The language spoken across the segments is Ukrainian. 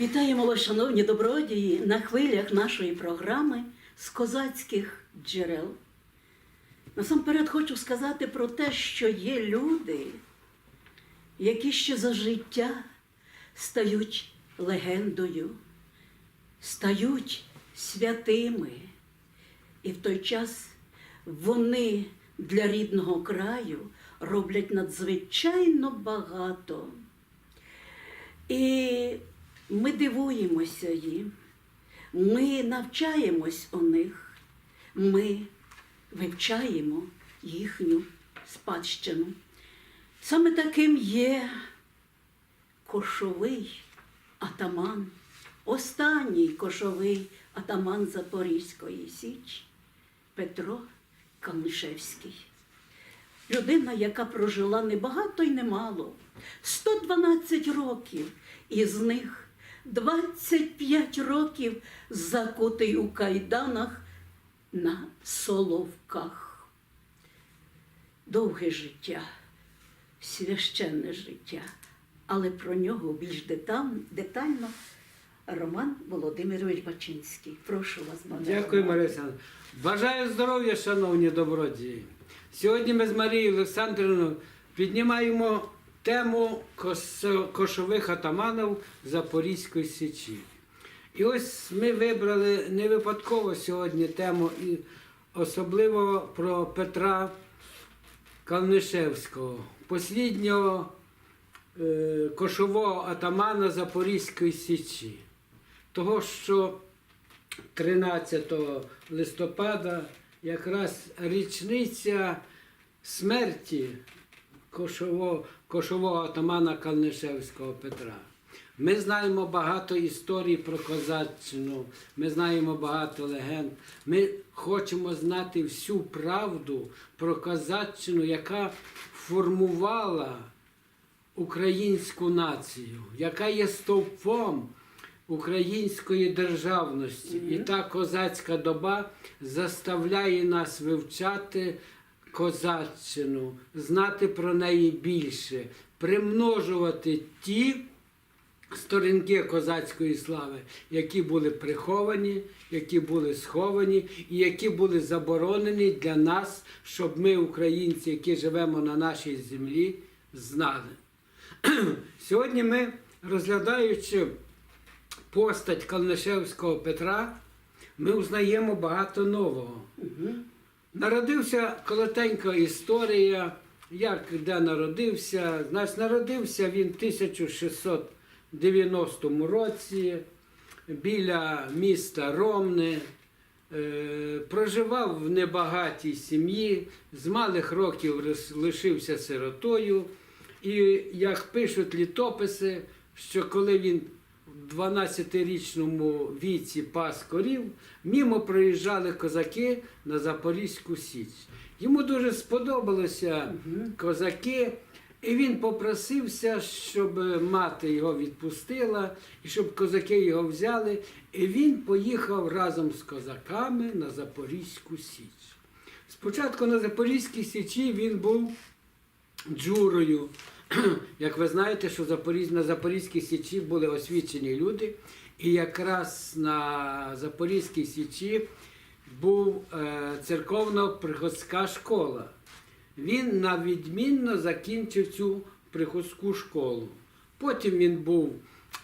Вітаємо вас, шановні добродії, на хвилях нашої програми з козацьких джерел. Насамперед хочу сказати про те, що є люди, які ще за життя стають легендою, стають святими. І в той час вони для рідного краю роблять надзвичайно багато. І ми дивуємося їм, ми навчаємось у них, ми вивчаємо їхню спадщину. Саме таким є кошовий атаман, останній кошовий атаман Запорізької Січі Петро Камишевський. Людина, яка прожила не багато й немало, 112 років, із них 25 років закутий у кайданах на соловках. Довге життя, священне життя, але про нього більш детально Роман Володимирович Бачинський. Прошу вас, пане Дякую, Олександровна. Бажаю здоров'я, шановні добродії. Сьогодні ми з Марією Олександрівною піднімаємо тему кошових атаманів Запорізької Січі. І ось ми вибрали не випадково сьогодні тему, і особливо про Петра Калнишевського, посліднього е, кошового атамана Запорізької Січі. Того, що 13 листопада якраз річниця смерті кошового, кошового атамана Калнишевського Петра. Ми знаємо багато історій про козаччину, ми знаємо багато легенд. Ми хочемо знати всю правду про козаччину, яка формувала українську націю, яка є стовпом української державності. І та козацька доба заставляє нас вивчати козаччину, знати про неї більше, примножувати ті сторінки козацької слави, які були приховані, які були сховані і які були заборонені для нас, щоб ми, українці, які живемо на нашій землі, знали. Сьогодні ми, розглядаючи постать Калнишевського Петра, ми узнаємо багато нового. Народився коротенька історія, як де народився. Значить, народився він в 1690 році біля міста Ромни. Е, Проживав в небагатій сім'ї, з малих років лишився сиротою. І як пишуть літописи, що коли він в 12-річному віці пас корів, мімо проїжджали козаки на Запорізьку Січ. Йому дуже сподобалося козаки, і він попросився, щоб мати його відпустила, і щоб козаки його взяли. І він поїхав разом з козаками на Запорізьку Січ. Спочатку на Запорізькій Січі він був джурою. Як ви знаєте, що на Запорізькій Січі були освічені люди, і якраз на Запорізькій Січі був е, церковно-приходська школа. Він на відмінно закінчив цю приходську школу. Потім він був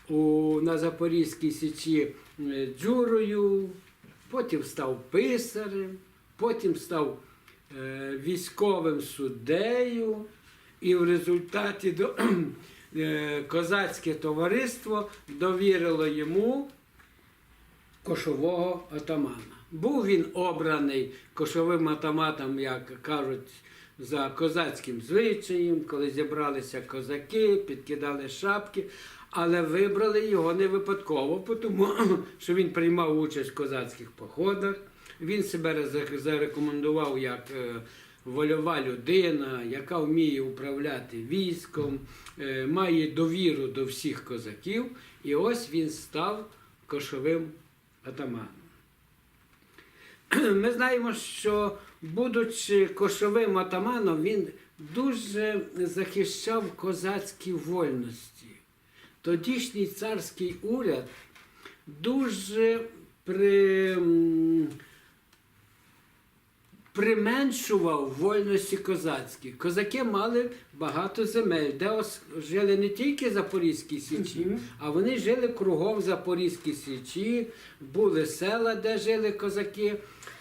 у, на Запорізькій Січі е, джурою, потім став писарем, потім став е, військовим суддею. І в результаті до, е, козацьке товариство довірило йому кошового атамана. Був він обраний кошовим атаманом, як кажуть, за козацьким звичаєм, коли зібралися козаки, підкидали шапки, але вибрали його не випадково, тому що він приймав участь в козацьких походах. Він себе зарекомендував як е, вольова людина, яка вміє управляти військом, е, має довіру до всіх козаків. І ось він став кошовим атаманом. Ми знаємо, що, будучи кошовим атаманом, він дуже захищав козацькі вольності. тодішній царський уряд дуже при, применшував вольності козацькі. Козаки мали багато земель, де жили не тільки Запорізькі січі, а вони жили кругом Запорізькі січі, були села, де жили козаки.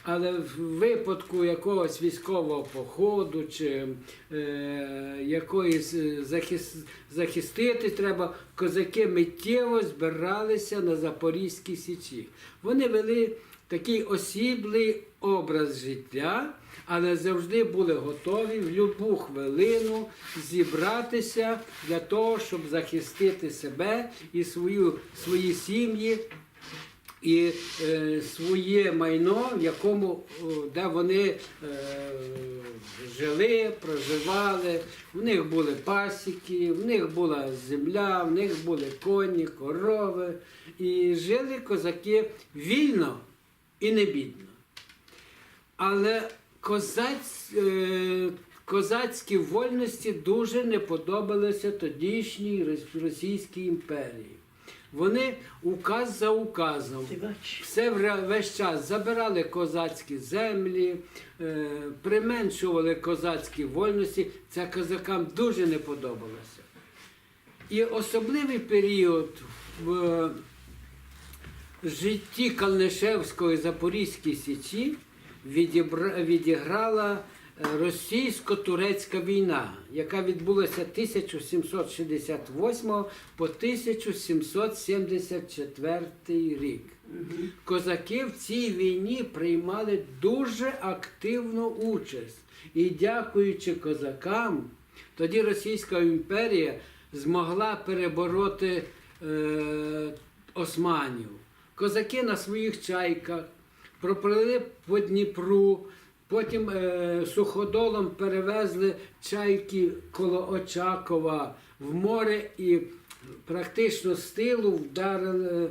Але в випадку якогось військового походу чи е, якоїсь е, захис, захистити треба, козаки миттєво збиралися на Запорізькій січі. Вони вели такий осіблий образ життя, але завжди були готові в будь-яку хвилину зібратися для того, щоб захистити себе і свою, свої сім'ї і е, своє майно, в якому де вони е, жили, проживали. В них були пасіки, в них була земля, в них були коні, корови. І жили козаки вільно і не бідно. Але козаць, е, козацькі вольності дуже не подобалися тодішній Російській імперії. Вони указ за указом все весь час забирали козацькі землі, е, применшували козацькі вольності. Це козакам дуже не подобалося. І особливий період в е, житті Калнишевської Запорізької Січі відіграла е, російсько-турецька війна, яка відбулася 1768 по 1774 рік. Козаки в цій війні приймали дуже активну участь. І дякуючи козакам, тоді Російська імперія змогла перебороти е, османів. Козаки на своїх чайках проплили по Дніпру, потім е, суходолом перевезли чайки коло Очакова в море і практично з тилу вдарили е,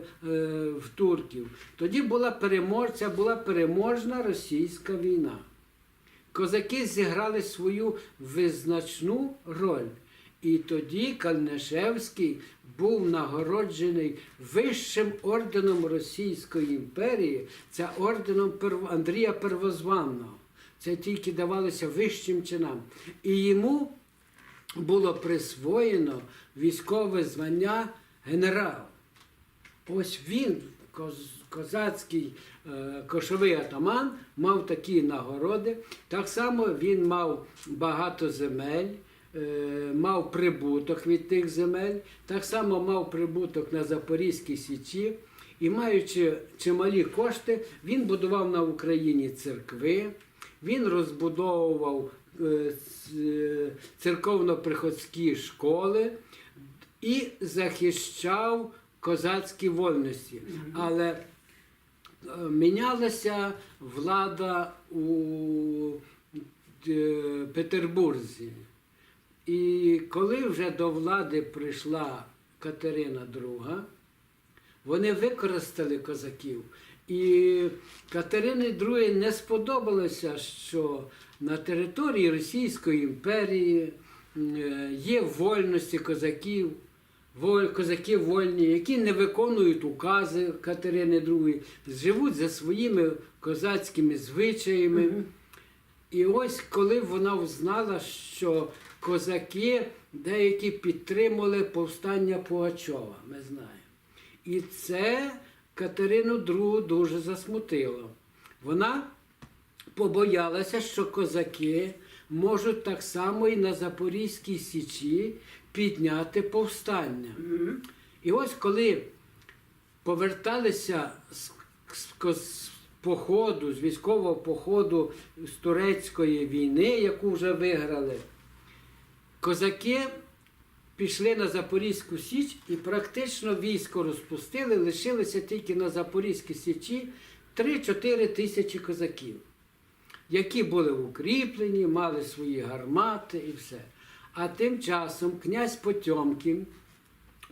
в турків. Тоді була переможця, була переможна російська війна. Козаки зіграли свою визначну роль. І тоді Кальнишевський був нагороджений вищим орденом Російської імперії, це орденом Андрія Первозванного. Це тільки давалося вищим чинам. І йому було присвоєно військове звання генерал. Ось він, козацький е, кошовий атаман, мав такі нагороди. Так само він мав багато земель, мав прибуток від тих земель, так само мав прибуток на Запорізькій Січі. І маючи чималі кошти, він будував на Україні церкви, він розбудовував е, е, церковно-приходські школи і захищав козацькі вольності. Але е, мінялася влада у е, Петербурзі. І коли вже до влади прийшла Катерина II, вони використали козаків. І Катерині II не сподобалося, що на території Російської імперії е, є вольності козаків, козаки вольні, які не виконують укази Катерини II, живуть за своїми козацькими звичаями. І ось коли вона взнала, що козаки деякі підтримали повстання Пугачова, ми знаємо. І це Катерину II дуже засмутило. Вона побоялася, що козаки можуть так само і на Запорізькій Січі підняти повстання. І ось коли поверталися з, з, з походу, з військового походу з турецької війни, яку вже виграли, козаки пішли на Запорізьку Січ і практично військо розпустили, лишилося тільки на Запорізькій Січі 3-4 тисячі козаків, які були укріплені, мали свої гармати і все. А тим часом князь Потьомкін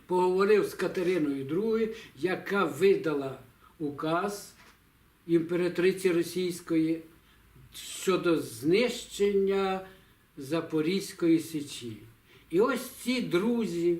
поговорив з Катериною II, яка видала указ імператриці Російської щодо знищення Запорізької Січі. І ось ці друзі